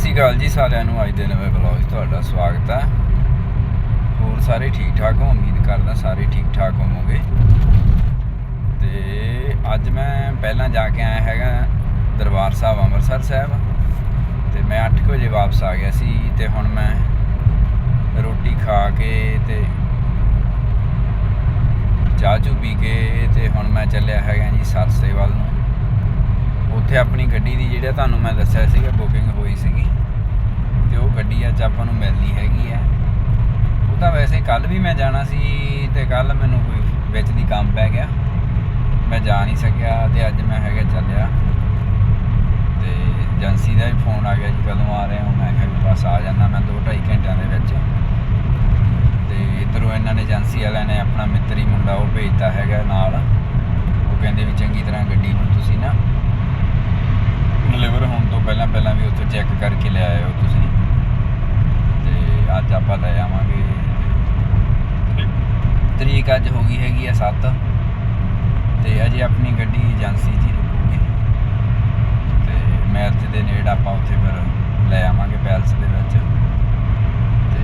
ਸ਼੍ਰੀ ਅਕਾਲ ਜੀ ਸਾਰਿਆਂ ਨੂੰ। ਅੱਜ ਦੇ ਨਵੇਂ ਵਲੌਗ 'ਚ ਤੁਹਾਡਾ ਸਵਾਗਤ ਹੈ। ਹੋਰ ਸਾਰੇ ਠੀਕ ਠਾਕ ਹੋ? ਉਮੀਦ ਕਰਦਾ ਸਾਰੇ ਠੀਕ ਠਾਕ ਹੋਵੋਗੇ। ਤੇ ਅੱਜ ਮੈਂ ਪਹਿਲਾਂ ਜਾ ਕੇ ਆਇਆ ਹੈਗਾ ਦਰਬਾਰ ਸਾਹਿਬ, ਅੰਮ੍ਰਿਤਸਰ ਸਾਹਿਬ। ਤੇ ਮੈਂ 8 ਵਜੇ ਵਾਪਸ ਆ ਗਿਆ ਸੀ ਤੇ ਹੁਣ ਮੈਂ ਰੋਟੀ ਖਾ ਕੇ ਤੇ ਚਾਹ ਚੂ ਪੀ ਕੇ ਤੇ ਹੁਣ ਮੈਂ ਚੱਲਿਆ ਹੈਗਾ ਜੀ ਸਰਸੇ ਵੱਲ ਨੂੰ। ਉੱਥੇ ਆਪਣੀ ਗੱਡੀ ਦੀ ਜਿਹੜਾ ਤੁਹਾਨੂੰ ਮੈਂ ਦੱਸਿਆ ਸੀਗਾ ਬੁਕਿੰਗ ਹੋਈ ਸੀਗੀ। ਤੇ ਉਹ ਗੱਡੀ ਅੱਜ ਆਪਾਂ ਨੂੰ ਮਿਲਦੀ ਹੈਗੀ ਆ ਉਹ ਤਾਂ ਵੈਸੇ ਕੱਲ ਵੀ ਮੈਂ ਜਾਣਾ ਸੀ ਤੇ ਕੱਲ ਮੈਨੂੰ ਕੋਈ ਵਿੱਚ ਦੀ ਕੰਮ ਪੈ ਗਿਆ। ਮੈਂ ਜਾ ਨਹੀਂ ਸਕਿਆ ਤੇ ਅੱਜ ਮੈਂ ਹੈਗਾ ਚੱਲਿਆ। ਤੇ ਏਜੰਸੀ ਦਾ ਵੀ ਫੋਨ ਆ ਗਿਆ ਜੀ, ਕਦੋਂ ਆ ਰਹੇ ਹੋ? ਮੈਂ ਕਿਹਾ ਵੀ ਬਸ ਆ ਜਾਣਾ ਮੈਂ 2.5 ਘੰਟਿਆਂ ਦੇ ਵਿੱਚ। ਤੇ ਇੱਧਰੋਂ ਇਹਨਾਂ ਨੇ ਏਜੰਸੀ ਵਾਲਿਆਂ ਨੇ ਆਪਣਾ ਮਿੱਤਰੀ ਮੁੰਡਾ ਉਹ ਭੇਜਤਾ ਹੈਗਾ ਨਾਲ। ਉਹ ਕਹਿੰਦੇ ਵੀ ਚੰਗੀ ਤਰ੍ਹਾਂ ਗੱਡੀ ਨੂੰ ਤੁਸੀਂ ਨਾ ਡਿਲੀਵਰ ਹੋਣ ਤੋਂ ਪਹਿਲਾਂ ਪਹਿਲਾਂ ਵੀ ਉੱਥੇ ਚੈੱਕ ਕਰਕੇ ਲੈ ਆਇਓ ਤੁਸੀਂ। ਤੇ ਅੱਜ ਆਪਾਂ ਲੈ ਆਵਾਂਗੇ ਤਰੀਕ ਅੱਜ ਹੋ ਗਈ ਹੈਗੀ ਆ 7 ਤੇ ਅਜੇ ਆਪਣੀ ਗੱਡੀ ਏਜੰਸੀ 'ਚ ਹੀ ਰੁਕੂਗੀ। ਤੇ ਮੈਰਿਜ ਦੇ ਨੇੜ ਆਪਾਂ ਉੱਥੇ ਫਿਰ ਲੈ ਆਵਾਂਗੇ ਪੈਲਸ ਦੇ ਵਿੱਚ। ਤੇ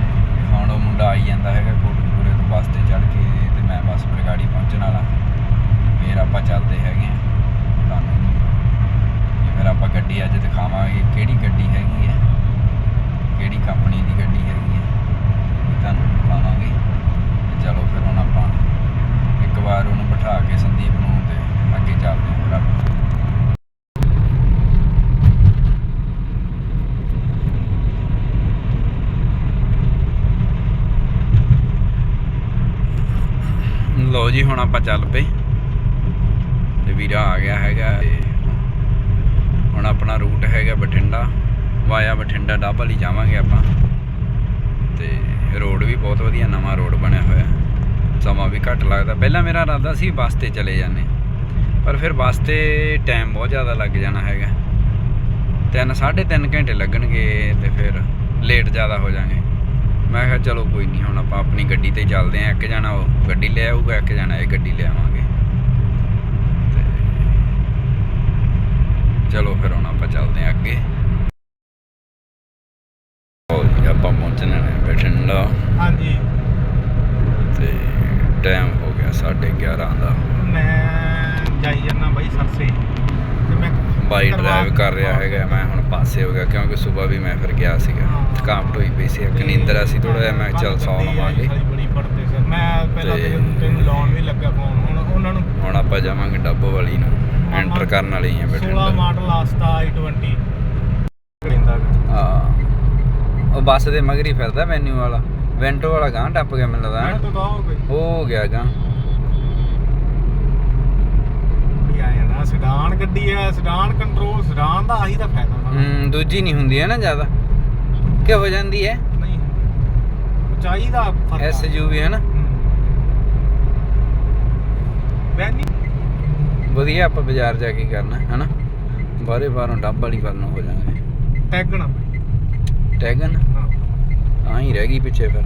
ਹੁਣ ਉਹ ਮੁੰਡਾ ਆਈ ਜਾਂਦਾ ਹੈਗਾ ਕੋਟਕਪੂਰੇ ਤੋਂ ਬੱਸ ਤੇ ਚੜ੍ਹ ਕੇ ਤੇ ਮੈਂ ਬੱਸ ਬਰਗਾੜੀ ਪਹੁੰਚਣ ਵਾਲਾ। ਫਿਰ ਆਪਾਂ ਚੱਲਦੇ ਹੈਗੇ ਆ। ਫਿਰ ਆਪਾਂ ਗੱਡੀ ਅੱਜ ਦਿਖਾਵਾਂਗੇ, ਕਿਹੜੀ ਗੱਡੀ ਹੈਗੀ ਹੈ, ਕਿਹੜੀ ਕੰਪਨੀ ਦੀ ਗੱਡੀ ਹੈਗੀ ਹੈ ਇਹ ਤੁਹਾਨੂੰ ਦਿਖਾਵਾਂਗੇ। ਤੇ ਚਲੋ ਫਿਰ ਹੁਣ ਆਪਾਂ ਇੱਕ ਵਾਰ ਉਹਨੂੰ ਬਿਠਾ ਕੇ ਸੰਦੀਪ ਨੂੰ ਤੇ ਅੱਗੇ ਚੱਲਦੇ ਹਾਂ ਫਿਰ ਆਪਾਂ ਲੋ ਜੀ, ਹੁਣ ਆਪਾਂ ਚੱਲ ਪਏ। ਤੇ ਵੀਰਾ ਆ ਗਿਆ ਹੈਗਾ। ਆਪਣਾ ਰੂਟ ਹੈਗਾ ਬਠਿੰਡਾ। ਵਾਇਆ ਬਠਿੰਡਾ ਡੱਬ ਵਾਲੀ ਜਾਵਾਂਗੇ ਆਪਾਂ। ਤੇ ਰੋਡ ਵੀ ਬਹੁਤ ਵਧੀਆ, ਨਵਾਂ ਰੋਡ ਬਣਿਆ ਹੋਇਆ। ਸਮਾਂ ਵੀ ਘੱਟ ਲੱਗਦਾ। ਪਹਿਲਾਂ ਮੇਰਾ ਇਰਾਦਾ ਸੀ ਬੱਸ ਤੇ ਚਲੇ ਜਾਂਦੇ। ਪਰ ਫਿਰ ਬੱਸ ਤੇ ਟਾਈਮ ਬਹੁਤ ਜ਼ਿਆਦਾ ਲੱਗ ਜਾਣਾ ਹੈਗਾ। ਤਿੰਨ, ਸਾਢੇ ਤਿੰਨ ਘੰਟੇ ਲੱਗਣਗੇ ਤੇ ਫਿਰ ਲੇਟ ਜ਼ਿਆਦਾ ਹੋ ਜਾਾਂਗੇ ਮੈਂ ਕਿਹਾ ਚਲੋ ਕੋਈ ਨਹੀਂ, ਹੁਣ ਆਪਾਂ ਆਪਣੀ ਗੱਡੀ ਤੇ ਚੱਲਦੇ ਆਂ ਇੱਕ ਜਾਣਾ ਉਹ ਗੱਡੀ ਲੈ ਆਊਗਾ, ਇੱਕ ਜਾਣਾ ਇਹ ਗੱਡੀ ਲੈ ਆਵਾਂਗੇ ਤੇ ਚਲੋ ਫਿਰ ਹੁਣ ਆਪਾਂ ਚੱਲਦੇ ਆਂ ਅੱਗੇ। ਉਹ ਜੀ ਆਪਾਂ ਪਹੁੰਚਣਾ ਨੇ ਬਠਿੰਡਾ ਹਾਂਜੀ। ਤੇ ਟਾਈਮ ਹੋ ਗਿਆ 11:30 ਦਾ। ਮੈਂ ਜਾਈ ਜਾਂਦਾ ਬਾਈ ਸਰਸੇ। ਤੇ ਮੈਂ ਬਾਈ ਡਰਾਈਵ ਕਰ ਰਿਹਾ ਹੈਗਾ ਮੈਂ ਹੁਣ ਪਾਸੇ ਹੋ ਗਿਆ ਕਿਉਂਕਿ ਸਵੇਰ ਵੀ ਮੈਂ ਫਿਰ ਗਿਆ ਸੀਗਾ। ਹਾਂ। ਥਕਾਵਟ ਹੋਈ ਪਈ ਸੀ ਇੱਕ ਨੀਂਦਰ ਸੀ ਥੋੜਾ ਜਿਹਾ ਮੈਂ ਚੱਲ ਸੌ ਲਵਾਂਗੇ ਮੈਂ ਪਹਿਲਾਂ ਤੇ- ਤੈਨੂੰ ਲਾਉਣ ਵੀ ਲੱਗਾ ਫੋਨ ਉਹਨਾਂ ਨੂੰ? ਹੁਣ ਆਪਾਂ ਜਾਵਾਂਗੇ ਡੱਬੋ ਵਾਲੀ ਨੂੰ ਐਂਟਰ ਕਰਨ ਵਾਲੀ ਆ 16 ਬਠਿੰਡਾ ਮਾਡਲ ਆਸਤਾ i20 ਕਹਿੰਦਾ ਹਾਂ। ਉਹ ਬੱਸ ਦੇ ਮਗਰੀ ਫਿਰਦਾ ਮੈਨੂ ਵਾਲਾ। ਵੈਂਟੋ ਵਾਲਾ ਗਾਂ ਟੱਪ ਗਿਆ ਮੈਨੂੰ ਲੱਗਦਾ ਮੈਂ ਹੈਂ। ਤਾਂ ਤਾਂ ਹੋ ਗਈ। ਉਹ ਹੋ ਗਿਆ ਗਾਂ ਵੀ ਆਇਆ ਨਾ ਸਡਾਨ ਗੱਡੀ ਹੈ ਸਡਾਨ ਕੰਟਰੋਲ ਸਡਾਨ ਦਾ ਆਹੀ ਤਾਂ ਫਾਇਦਾ ਨਾ ਹੂੰ ਦੂਜੀ ਨਹੀਂ ਹੁੰਦੀ ਹੈ ਨਾ ਜ਼ਿਆਦਾ। ਕਿ ਹੋ ਜਾਂਦੀ ਹੈ? ਨਹੀਂ। ਉਚਾਈ ਦਾ ਫ਼ਰਕ ਐਸ ਯੂ ਵੀ ਹੈ ਨਾ? ਵਧੀਆ ਆਪਾਂ ਬਾਜ਼ਾਰ ਜਾ ਕੇ ਕਰਨਾ ਹੈ ਨਾ ਬਾਹਰੇ ਡੱਬ ਵਾਲੀ ਵੱਲ ਨੂੰ ਹੋ ਜਾਾਂਗੇ ਟੈਗਣਾ ਟੈਗਨ ਹਾਂ। ਤਾਂ ਹੀ ਰਹਿ ਗਈ ਪਿੱਛੇ ਫਿਰ।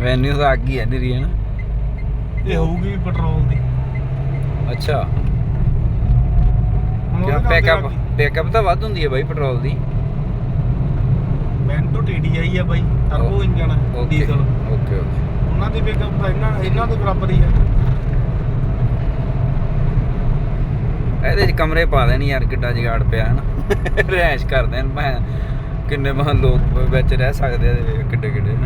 ਵੈਨਿਊ ਤਾਂ ਅੱਗ ਹੀ ਨਿਰੀ ਹੈ ਨਾ ਇਹ ਹੋਊਗੀ ਪੈਟਰੋਲ ਦੀ। ਅੱਛਾ। ਨਾਲ ਪੈਕਅਪ? ਪੈਕਅਪ ਤਾਂ ਵੱਧ ਹੁੰਦੀ ਹੈ ਬਾਈ ਪੈਟਰੋਲ ਦੀ। ਬੈਂਟੋ TDI ਆ ਬਾਈ turbo engine diesel okay okay ਉਹਨਾਂ ਦੀ ਪਿਕਅਪ ਤਾਂ ਇਹਨਾਂ ਇਹਨਾਂ ਦੇ ਬਰਾਬਰ ਹੀ ਆ। ਇਹਦੇ 'ਚ ਕਮਰੇ ਪਾ ਦੇਣ ਯਾਰ ਕਿੱਡਾ ਜਗਾੜ ਪਿਆ ਹਨ। ਰਹਿائش ਕਰ ਦੇਣ ਭਾਂ ਕਿੰਨੇ ਮਹਾਂ ਲੋਕ ਵਿੱਚ ਰਹਿ ਸਕਦੇ ਆ ਕਿੱਡੇ ਕਿੱਡੇ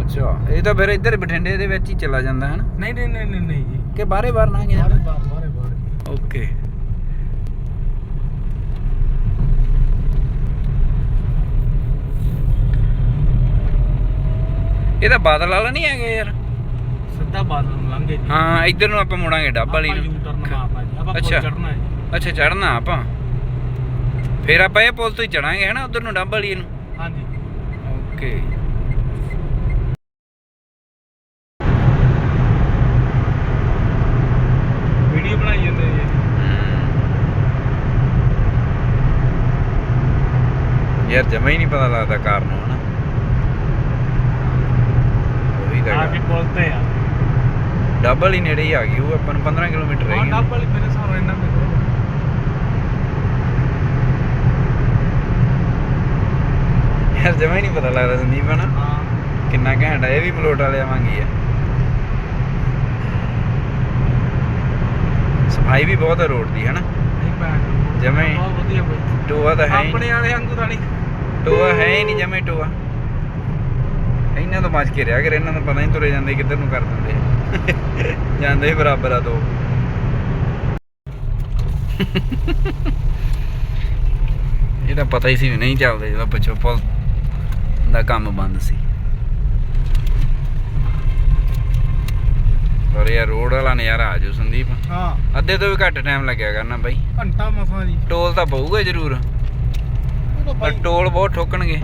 ਅੱਛਾ ਇਹ ਤਾਂ ਫਿਰ ਇੱਧਰ ਬਠਿੰਡੇ ਦੇ ਵਿੱਚ ਹੀ ਚਲਾ ਜਾਂਦਾ ਹੈ ਨਾ ਨਹੀਂ ਨਹੀਂ ਨਹੀਂ ਨਹੀਂ ਜੀ। ਕਿ ਬਾਹਰੇ ਬਾਹਰ ਨਾ ਗਿਆ। ਬਾਹਰੇ ਬਾਹਰੇ ਬਾਹਰੇ। ਓਕੇ। ਇਹ ਤਾਂ ਬਾਦਲ ਵਾਲਾ ਨਹੀਂ ਹੈਗੇ ਯਾਰ। ਸਿੱਧਾ ਬਾਦਲ ਨੂੰ ਲੰਘੇ ਜੀ। ਹਾਂ ਇੱਧਰ ਨੂੰ ਆਪਾਂ ਮੁੜਾਂਗੇ ਡੱਬ ਵਾਲੀ ਨੂੰ। ਯੂ ਟਰਨ ਮਾਰਨਾ ਜੀ ਆਪਾਂ ਅੱਛਾ। ਪੁਲ ਚੜਨਾ ਹੈ ਜੀ। ਅੱਛਾ ਚੜਨਾ ਆਪਾਂ। ਫੇਰ ਆਪਾਂ ਇਹ ਪੁਲ ਤੋਂ ਹੀ ਚੜਾਂਗੇ ਹਨਾ ਉਧਰ ਨੂੰ ਡੱਬ ਵਾਲੀ ਨੂੰ? ਹਾਂਜੀ। ਓਕੇ। ਵੀਡੀਓ ਬਣਾਈ ਜਾਂਦੇ ਜੀ। ਯਾਰ ਜਮਾ ਹੀ ਨਹੀਂ ਪਤਾ ਲੱਗਦਾ ਕਾਰ ਨੂੰ ਹਨਾ। ਉਹੀ ਤਾਂ ਆ ਕੇ ਹੈਗਾ। ਪੁਲ ਤੇ ਆ। ਡਬਲ ਹੀ ਨੇੜੇ ਹੀ ਆ ਗਈ ਉਹ ਆਪਾਂ ਨੂੰ 15 ਕਿਲੋਮੀਟਰ ਰਹਿ ਗਏ ਹਾਂ ਡਬਲ ਮੇਰੇ ਸਾਰਾ ਇੰਨਾ ਯਾਰ ਜਮਾ ਹੀ ਨਹੀਂ ਪਤਾ ਲੱਗਦਾ ਸੰਦੀਪ ਹਨਾ? ਹਾਂ। ਕਿੰਨਾ ਘੈਂਟ ਆ ਇਹ ਵੀ ਮਲੋਟ ਵਾਲੇ ਆਵਾਂਗੀ ਆ। ਸਫ਼ਾਈ ਵੀ ਬਹੁਤ ਆ ਰੋਡ ਦੀ ਹਨਾ? ਜਮੇ ਟੋਆ ਤਾਂ ਹੈ ਆਪਣੇ ਵਾਲੇ ਵਾਂਗੂ ਤਾਂ ਟੋਆ ਹੈ ਨਹੀਂ ਜਮੇ ਟੋਆ। ਇਹਨਾਂ ਤੋਂ ਬਚ ਕੇ ਰਿਹਾ ਕਰ ਇਹਨਾਂ ਨੂੰ ਪਤਾ ਨਹੀਂ ਤੁਰੇ ਜਾਂਦੇ ਕਿੱਧਰ ਨੂੰ ਕਰ ਦਿੰਦੇ। ਜਾਂਦੇ ਹੀ ਬਰਾਬਰ ਆ ਦੋ। ਇਹ ਤਾਂ ਪਤਾ ਹੀ ਸੀ ਵੀ ਨਹੀਂ ਚੱਲਦੇ ਜਦੋਂ ਪਿੱਛੋਂ ਪੁਲ ਦਾ ਕੰਮ ਬੰਦ ਸੀ। ਪਰ ਯਾਰ ਰੋਡ ਵਾਲਾ ਨਜ਼ਾਰਾ ਆ ਜਾਊ ਸੰਦੀਪ। ਹਾਂ। ਅੱਧੇ ਤੋਂ ਵੀ ਘੱਟ ਟਾਈਮ ਲੱਗਿਆ ਕਰਨਾ ਬਾਈ। ਘੰਟਾ ਮਸਾਂ ਜੀ। ਟੋਲ ਤਾਂ ਪਊਗਾ ਜ਼ਰੂਰ। ਉਹ ਤਾਂ ਪਰ ਬਾਈ ਟੋਲ ਬਹੁਤ ਠੋਕਣਗੇ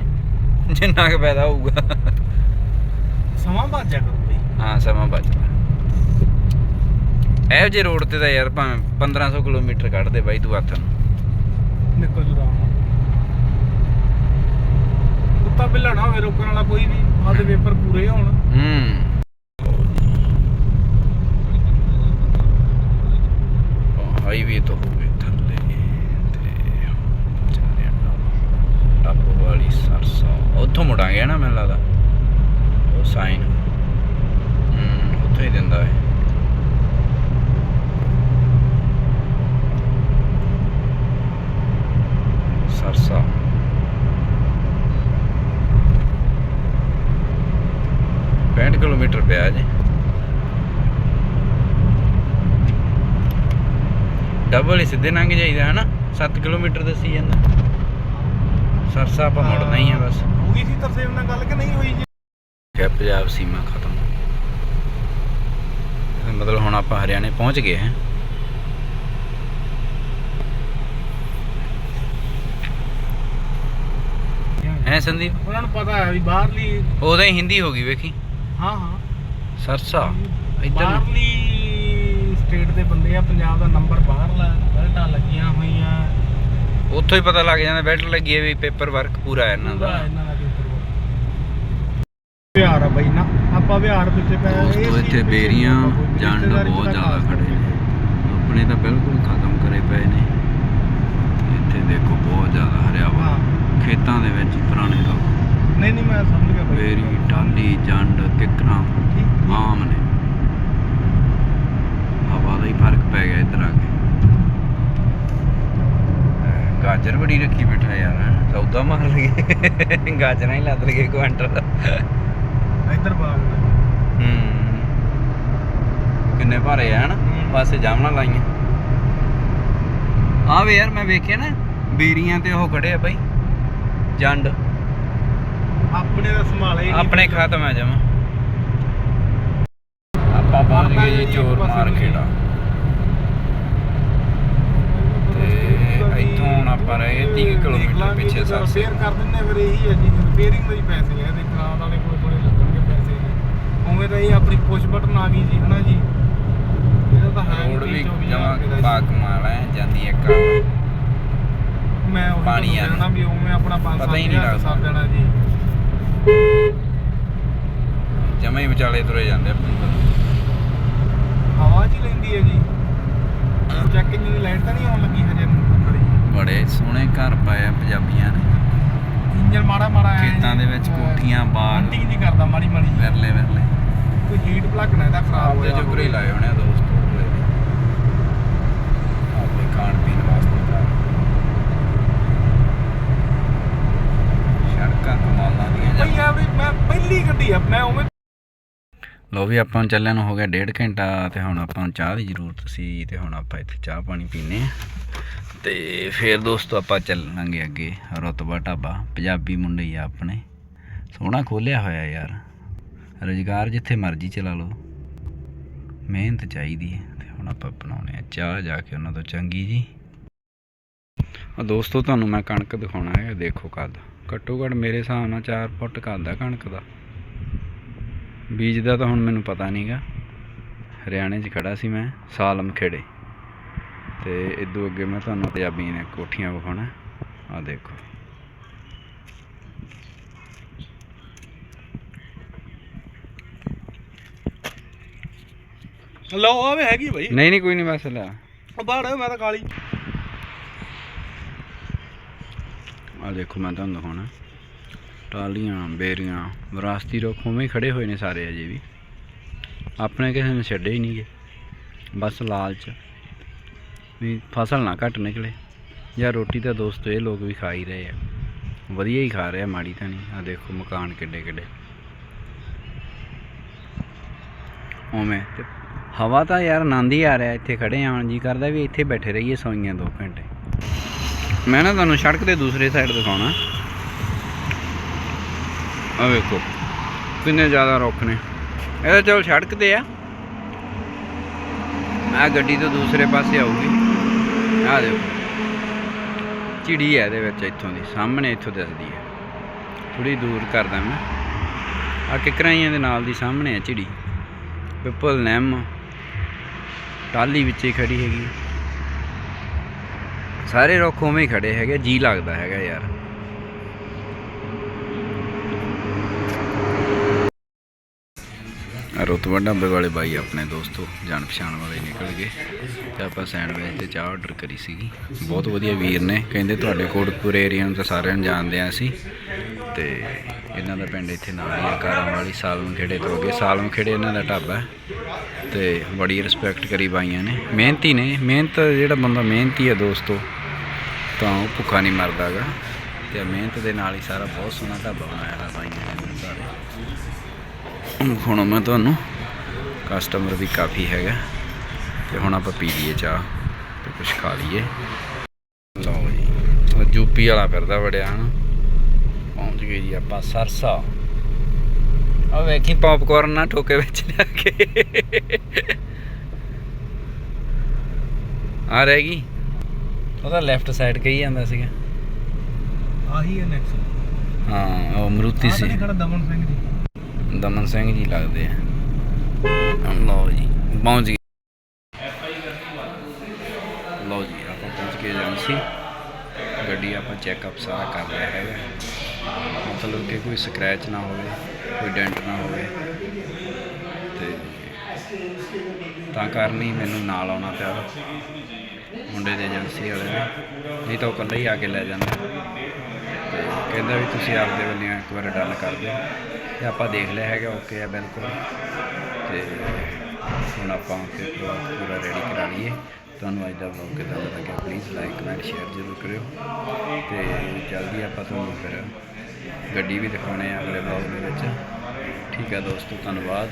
ਜਿੰਨਾ ਕੁ ਫਾਇਦਾ ਹੋਊਗਾ। ਸਮਾਂ ਜਾ ਕਰੋ ਬਈ। ਹਾਂ ਸਮਾਂ ਬਚਦਾ ਇਹੋ ਜਿਹੇ ਰੋਡ ਤੇ ਤਾਂ ਯਾਰ ਭਾਵੇਂ 1500 ਕਿਲੋਮੀਟਰ ਕੱਢ ਦੇ ਬਾਈ ਤੂੰ ਹੱਥ ਨੂੰ। ਨਿਕਲ ਜੂ ਰਾਮ ਨਾਲ। ਕੁੱਤਾ ਬਿੱਲਾ ਨਾ ਹੋਵੇ ਰੋਕਣ ਵਾਲਾ ਕੋਈ ਵੀ ਆਦੇ ਪੇਪਰ ਪੂਰੇ ਹੋਣ। ਹੂੰ। ਹਾਈਵੇ ਤੋਂ ਹੋ ਗਏ ਥੱਲੇ ਤੇ ਚੱਲੇ ਆ ਟੱਪ ਵਾਲੀ ਸਰਸਾ। ਉੱਥੋਂ ਮੁੜਾਂਗੇ ਨਾ ਮੈਨੂੰ ਲੱਗਦਾ। ਸਾਈਨ ਹੂੰ ਉੱਥੋਂ ਹੀ ਦਿੰਦਾ ਹੈ ਸਰਸਾ ਪੈਂਹਠ ਕਿਲੋਮੀਟਰ ਪਿਆ ਜੀ ਡਬਲ ਹੀ ਸਿੱਧੇ ਲੰਘ ਜਾਈਦਾ ਹੈ ਨਾ 7 ਕਿਲੋਮੀਟਰ ਦੱਸੀ ਜਾਂਦਾ ਸਰਸਾ ਆਪਾਂ ਮੁੜਨਾ ਹੀ ਆ ਬਸ ਹੋ ਗਈ ਸੀ ਤਰਸੇਮ ਨਾਲ ਗੱਲ ਕਿ ਨਹੀਂ ਹੋਈ ਜੀ ਕਿ ਪੰਜਾਬ ਸੀਮਾ ਖਤਮ। ਮਤਲਬ ਹੁਣ ਆਪਾਂ ਹਰਿਆਣੇ ਪਹੁੰਚ ਗਏ ਹਾਂ। ਹੈ ਸੰਦੀਪ? ਉਹਨਾਂ ਨੂੰ ਪਤਾ ਹੈ ਵੀ ਬਾਹਰਲੀ ਉਹਦਾ ਹੀ ਹਿੰਦੀ ਹੋ ਗਈ ਵੇਖੀ। ਹਾਂ ਹਾਂ। ਸਰਸਾ ਇੱਧਰ। ਬਾਹਰਲੀ ਸਟੇਟ ਦੇ ਬੰਦੇ ਆ ਪੰਜਾਬ ਦਾ ਨੰਬਰ ਬਾਹਰਲਾ ਬੈਲਟਾਂ ਲੱਗੀਆਂ ਹੋਈਆਂ। ਉੱਥੋਂ ਹੀ ਪਤਾ ਲੱਗ ਜਾਂਦਾ ਬੈਲਟ ਲੱਗੀ ਹੈ ਵੀ ਪੇਪਰ ਵਰਕ ਪੂਰਾ ਹੈ ਇਹਨਾਂ ਦਾ ਪੂਰਾ ਇਹਨਾਂ ਦਾ paper work। ਬਿਹਾਰ ਆ ਬਈ ਨਾ ਆਪਾਂ ਪਏ ਆ, ਇਹ ਦੋਸਤੋ ਇੱਥੇ ਬੇਰੀਆਂ ਜੰਡ ਬਹੁਤ ਜ਼ਿਆਦਾ ਖੜੇ ਨੇ। ਆਪਣੇ ਤਾਂ ਬਿਲਕੁਲ ਖਤਮ ਕਰੇ ਪਏ ਨੇ। ਇੱਥੇ ਦੇਖੋ ਬਹੁਤ ਜ਼ਿਆਦਾ ਹਰਿਆ ਵਾ ਹਾਂ। ਖੇਤਾਂ ਦੇ ਵਿੱਚ ਪੁਰਾਣੇ ਲੋਕ। ਨਹੀਂ ਨਹੀਂ ਮੈਂ ਸਮਝ ਗਿਆ ਬੇਰੀ ਟਾਲੀ ਜੰਡ ਕਿਕਰਾਂ ਆਮ ਨੇ। ਹਵਾ ਦਾ ਹੀ ਫ਼ਰਕ ਪੈ ਗਿਆ ਇੱਧਰ ਆ ਕੇ। ਗਾਜਰ ਬੜੀ ਰੱਖੀ ਬੈਠਾ ਯਾਰ। ਸੌਦਾ ਮਾਰ ਲਗੇ ਗਾਜਰਾਂ ਹੀ ਲੱਦ ਲਗੇ ਕੁਆਂਟਲ। ਇੱਧਰ ਬਾਗ ਹੂੰ। ਕਿੰਨੇ ਭਾਰੇ ਆ ਹਨ। ਪਾਸੇ ਜਾਮਣਾ ਲਾਈਆਂ। ਆ ਵੇ ਯਾਰ ਮੈਂ ਵੇਖਿਆ ਨਾ ਬੇਰੀਆਂ ਤੇ ਉਹ ਖੜੇ ਆ ਬਾਈ। ਜੰਡ। ਆਪਣੇ ਦਾ ਸੰਭਾਲੇ ਨਹੀਂ ਆਪਣੇ ਖਤਮ ਆ ਜਮਾ। ਆਪਾਂ ਪਹੁੰਚ ਗਏ ਜੀ ਚੋਰ ਮਾਰ ਖੇੜਾ ਤੇ ਇੱਥੋਂ ਆਪਾਂ ਰਹੇ 30 ਕਿਲੋਮੀਟਰ ਪਿੱਛੇ ਸਰਸੇ ਸ਼ੇਅਰ ਕਰ ਦਿੰਨੇ ਫਿਰ ਇਹੀ ਹੈ ਜੀ ਰਿਪੇਅਰਿੰਗ ਦੇ ਹੀ ਪੈਸੇ ਆ ਤੇ ਖਰਾਬ ਵਾਲੇ ਕੋਲ ਥੋੜੇ ਲੱਗਣਗੇ ਪੈਸੇ ਜੀ ਉਵੇਂ ਤਾਂ ਇਹ ਆਪਣੀ ਪੁਸ਼ ਬਟਨ ਆ ਗਈ ਜੀ ਹਨਾ ਜੀ? ਇਹਦਾ ਤਾਂ ਹੈ ਰੋਡ ਵੀ 24 ਜਮਾ ਜੀ। ਬਾਕਮਾਲ ਹੈ ਜਾਂਦੀ ਇੱਕ ਮੈਂ ਉਹ ਪਾਣੀ ਆ ਨਾ ਵੀ ਉਵੇਂ ਆਪਣਾ 5 ਪਤਾ ਹੀ ਨਹੀਂ ਲੱਗਦਾ। ਸਰ ਜਾਣਾ ਜੀ। ਜਮਾ ਹੀ ਵਿਚਾਲੇ ਤੁਰੇ ਜਾਂਦੇ ਆਪਣੇ ਹਵਾ ਚ ਹੀ ਲੈਂਦੀ ਹੈ ਜੀ। ਚੈੱਕ ਇੰਜਨ ਦੀ ਲਾਈਟ ਤਾਂ ਨਹੀਂ ਆਉਣ ਲੱਗੀ ਹਜੇ ਹੀ ਬੜੇ ਸੋਹਣੇ ਘਰ ਪਾਏ ਆ ਪੰਜਾਬੀਆਂ ਨੇ। ਇੰਜਨ ਮਾੜਾ ਮਾੜਾ ਖੇਤਾਂ ਜੀ। ਦੇ ਵਿੱਚ ਕੋਠੀਆਂ ਬਾਗ। Hunting ਨਹੀਂ ਕਰਦਾ ਮਾੜੀ ਮਾੜੀ ਜੀ। ਵਿਰਲੇ ਵਿਰਲੇ। ਕੋਈ ਹੀਟ ਪਲੱਗ ਨਾ ਇਹਦਾ ਖਰਾਬ ਆਪਦੇ ਹੋਇਆ ਜੋਗਰੇ ਹੀ ਲਾਏ ਹੋਣੇ ਆ ਦੋਸਤ ਆਪਣੇ ਖਾਣ ਪੀਣ ਵਾਸਤੇ ਤਾਂ। ਸੜਕਾਂ ਕਮਾਲਾਂ ਦੀਆਂ ਬਈ ਜਾਂ ਆ ਵੀ ਮੈਂ ਪਹਿਲੀ ਗੱਡੀ ਆ ਮੈਂ ਉਵੇਂ ਲੋ ਵੀ ਆਪਾਂ ਚੱਲਿਆ ਨੂੰ ਹੋ ਗਿਆ ਡੇਢ ਘੰਟਾ ਤੇ ਹੁਣ ਆਪਾਂ ਨੂੰ ਚਾਹ ਦੀ ਜ਼ਰੂਰਤ ਸੀ ਤੇ ਹੁਣ ਆਪਾਂ ਇੱਥੇ ਚਾਹ ਪਾਣੀ ਪੀਨੇ ਆ ਤੇ ਫੇਰ ਦੋਸਤੋ ਆਪਾਂ ਚੱਲਾਂਗੇ ਅੱਗੇ ਰਤਬਾ ਢਾਬਾ ਪੰਜਾਬੀ ਮੁੰਡੇ ਹੀ ਆ ਆਪਣੇ। ਸੋਹਣਾ ਖੋਲਿਆ ਹੋਇਆ ਯਾਰ। ਰੁਜ਼ਗਾਰ ਜਿੱਥੇ ਮਰਜ਼ੀ ਚਲਾ ਲਓ। ਮਿਹਨਤ ਚਾਹੀਦੀ ਹੈ ਤੇ ਹੁਣ ਆਪਾਂ ਬਣਾਉਣੇ ਆ ਚਾਹ, ਜਾ ਕੇ ਉਹਨਾਂ ਤੋਂ ਚੰਗੀ ਜੀ। ਆ ਦੋਸਤੋ, ਤੁਹਾਨੂੰ ਮੈਂ ਕਣਕ ਦਿਖਾਉਣਾ ਹੈ ਦੇਖੋ ਕੱਦ। ਘੱਟੋ ਘੱਟ ਮੇਰੇ ਹਿਸਾਬ ਨਾਲ 4 ਫੁੱਟ ਕੱਦ ਆ ਕਣਕ ਦਾ। ਬੀਜ ਦਾ ਤਾਂ ਹੁਣ ਮੈਨੂੰ ਪਤਾ ਨਹੀਂਗਾ। ਹਰਿਆਣੇ 'ਚ ਖੜਾ ਸੀ ਮੈਂ, ਸਾਲਮ ਖੇੜੇ। ਤੇ ਇਦੋਂ ਅੱਗੇ ਮੈਂ ਤੁਹਾਨੂੰ ਪੰਜਾਬੀ ਨੇ ਕੋਠੀਆਂ ਵਿਖਾਉਣਾ ਆ ਦੇਖੋ। ਲਓ ਆਵੇ ਹੈਗੀ ਬਈ। ਨਹੀਂ ਨਹੀਂ ਕੋਈ ਨਹੀਂ ਬਸ ਲੈ ਬਾੜ ਮੈਂ ਤਾਂ ਕਾਲੀ। ਆ ਦੇਖੋ ਮੈਂ ਤੁਹਾਨੂੰ ਦਿਖਾਉਣਾ। ਟਾਲੀਆਂ ਬੇਰੀਆਂ ਵਿਰਾਸਤੀ ਰੁੱਖ ਉਵੇਂ ਖੜੇ ਹੋਏ ਨੇ ਸਾਰੇ ਅਜੇ ਵੀ। ਆਪਣੇ ਕਿਸੇ ਨੇ ਛੱਡੇ ਹੀ ਨਹੀਂਗੇ। ਬਸ ਲਾਲਚ। ਵੀ ਫਸਲ ਨਾ ਘੱਟ ਨਿਕਲੇ। ਜਾਂ ਰੋਟੀ ਤਾਂ ਦੋਸਤੋ ਇਹ ਲੋਕ ਵੀ ਖਾ ਹੀ ਰਹੇ ਆ। ਵਧੀਆ ਹੀ ਖਾ ਰਹੇ ਆ ਮਾੜੀ ਤਾਂ ਨਹੀਂ। ਆ ਦੇਖੋ ਮਕਾਨ ਕਿੱਡੇ ਕਿੱਡੇ ਉਵੇਂ ਤੇ ਹਵਾ ਤਾਂ ਯਾਰ ਆਨੰਦ ਹੀ ਆ ਰਿਹਾ, ਇੱਥੇ ਖੜੇ ਆਉਣ ਜੀ ਕਰਦਾ ਵੀ ਇੱਥੇ ਬੈਠੇ ਰਹੀਏ ਸੌਈਆਂ 2 ਘੰਟੇ। ਮੈਂ ਨਾ ਤੁਹਾਨੂੰ ਸੜਕ ਦੇ ਦੂਸਰੇ ਸਾਈਡ ਦਿਖਾਉਣਾ। ਆ ਵੇਖੋ, ਕਿੰਨੇ ਜ਼ਿਆਦਾ ਰੁੱਖ ਨੇ। ਇਹ ਤਾਂ ਚਲ ਸੜਕ ਤੇ ਆ। ਆ ਗੱਡੀ ਤੋਂ ਦੂਸਰੇ ਪਾਸੇ ਆਊਗੀ। ਆ ਦੇਖੋ ਚਿੜੀ ਹੈ ਇਹਦੇ ਵਿੱਚ ਇੱਥੋਂ ਦੀ, ਸਾਹਮਣੇ ਇੱਥੋਂ ਦਿਸਦੀ ਹੈ। ਥੋੜੀ ਦੂਰ ਕਰਦਾ ਮੈਂ। ਆ ਕਿਕਰਾਈਆਂ ਦੇ ਨਾਲ ਦੀ ਸਾਹਮਣੇ ਹੈ ਚਿੜੀ ਪਿੱਪਲ ਨਿੰਮ। ਟਾਲੀ ਵਿੱਚ ਹੀ ਖੜੀ ਹੈਗੀ। ਸਾਰੇ ਰੁੱਖ ਉਵੇਂ ਹੀ ਖੜੇ ਹੈਗੇ, ਜੀ ਲੱਗਦਾ ਹੈਗਾ ਯਾਰ। ਰੁਤਬਾ ਢਾਬੇ ਵਾਲੇ ਬਾਈ ਆਪਣੇ ਦੋਸਤੋ ਜਾਣ ਪਛਾਣ ਵਾਲੇ ਨਿਕਲ ਗਏ। ਤੇ ਆਪਾਂ ਸੈਂਡਵਿਚ ਤੇ ਚਾਹ ਆਰਡਰ ਕਰੀ ਸੀਗੀ। ਬਹੁਤ ਵਧੀਆ ਵੀਰ ਨੇ। ਕਹਿੰਦੇ ਤੁਹਾਡੇ ਕੋਟਪੁਰ ਏਰੀਆ ਨੂੰ ਤਾਂ ਸਾਰਿਆਂ ਨੂੰ ਜਾਣਦੇ ਆ ਅਸੀਂ। ਤੇ ਇਹਨਾਂ ਦਾ ਪਿੰਡ ਇੱਥੇ ਨਾਲ ਹੀ ਆ, ਕਾਰਾਂ ਵਾਲੀ ਸਾਲਮ ਖੇੜੇ ਤੋਂ ਅੱਗੇ। ਸਾਲਮ ਖੇੜੇ ਇਹਨਾਂ ਦਾ ਢਾਬਾ ਤੇ ਬੜੀ ਰਿਸਪੈਕਟ ਕਰੀ ਬਾਈਆਂ ਨੇ। ਮਿਹਨਤੀ ਨੇ। ਮਿਹਨਤ ਜਿਹੜਾ ਬੰਦਾ ਮਿਹਨਤੀ ਹੈ ਦੋਸਤੋ, ਤਾਂ ਉਹ ਭੁੱਖਾ ਨਹੀਂ ਮਰਦਾਗਾ ਤੇ ਮਿਹਨਤ ਦੇ ਨਾਲ ਹੀ ਸਾਰਾ ਬਹੁਤ ਸੋਹਣਾ ਢਾਬਾ ਬਣਾਇਆ ਹੈ ਬਾਈਆਂ ਨੇ ਸਾਰੇ ਹੁਣ ਮੈਂ ਤੁਹਾਨੂੰ ਕਸਟਮਰ ਵੀ ਕਾਫੀ ਹੈਗਾ। ਤੇ ਹੁਣ ਆਪਾਂ ਪੀ ਲਈਏ ਚਾਹ ਤੇ ਕੁਝ ਖਾ ਲਈਏ। ਲਓ ਜੀ। ਉਹ ਯੂਪੀ ਵਾਲਾ ਫਿਰਦਾ ਵੜਿਆ, ਹਨ। ਪਹੁੰਚ ਗਏ ਜੀ ਆਪਾਂ ਸਰਸਾ। ਆ ਵੇਖੀ ਪੌਪਕਾਰਨ ਨਾ ਠੋਕੇ ਵਿੱਚ ਲਿਆ ਕੇ। ਆ ਰਹਿ ਗਈ। ਉਹਦਾ ਲੈਫਟ ਸਾਈਡ ਕਹੀ ਜਾਂਦਾ ਸੀਗਾ। ਆਹੀ ਹੈ ਨੈਕਸਟ ਹਾਂ ਉਹ ਮਰੂਤੀ ਸੀ। ਦਮਨ ਸਿੰਘ ਜੀ ਦਮਨ ਸਿੰਘ ਜੀ ਲੱਗਦੇ ਆ। ਲਓ ਜੀ ਪਹੁੰਚ ਗਏ। ਲਓ ਜੀ ਆਪਾਂ ਪਹੁੰਚ ਗਏ ਏਜੰਸੀ ਗੱਡੀ ਆਪਾਂ ਚੈੱਕਅਪ ਸਾਰਾ ਕਰ ਲਿਆ ਹੈਗਾ। ਮਤਲਬ ਕਿ ਕੋਈ ਸਕ੍ਰੈਚ ਨਾ ਹੋਵੇ, ਕੋਈ ਡੈਂਟ ਨਾ ਹੋਵੇ। ਤੇ ਤਾਂ ਕਾਰਨ ਹੀ ਮੈਨੂੰ ਨਾਲ ਆਉਣਾ ਪਿਆ ਮੁੰਡੇ ਦੇ ਏਜੰਸੀ ਵਾਲੇ ਨੇ। ਨਹੀਂ ਤਾਂ ਉਹ ਇਕੱਲਾ ਹੀ ਆ ਕੇ ਲੈ ਜਾਂਦਾ। ਤੇ ਕਹਿੰਦਾ ਵੀ ਤੁਸੀਂ ਆਪਦੇ ਵੱਲੋਂ ਇੱਕ ਵਾਰ ਡਨ ਕਰ ਦਿਓ। ਤੇ ਆਪਾਂ ਦੇਖ ਲਿਆ ਹੈਗਾ ਓਕੇ ਆ ਬਿਲਕੁਲ। ਤੇ ਹੁਣ ਆਪਾਂ ਫਿਰ ਪੂਰਾ ਰੈਡੀ ਕਰਾ ਲਈਏ। ਤੁਹਾਨੂੰ ਅੱਜ ਦਾ ਵਲੌਗ ਕਿੱਦਾਂ ਦਾ ਲੱਗਿਆ ਪਲੀਜ਼ ਲਾਈਕ ਕਮੈਂਟ ਸ਼ੇਅਰ ਜ਼ਰੂਰ ਕਰਿਓ। ਤੇ ਜਲਦੀ ਆਪਾਂ ਤੁਹਾਨੂੰ ਫਿਰ ਗੱਡੀ ਵੀ ਦਿਖਾਉਣੇ ਆ ਅਗਲੇ ਵਲੌਗ ਦੇ ਵਿੱਚ। ਠੀਕ ਹੈ ਦੋਸਤੋ ਧੰਨਵਾਦ।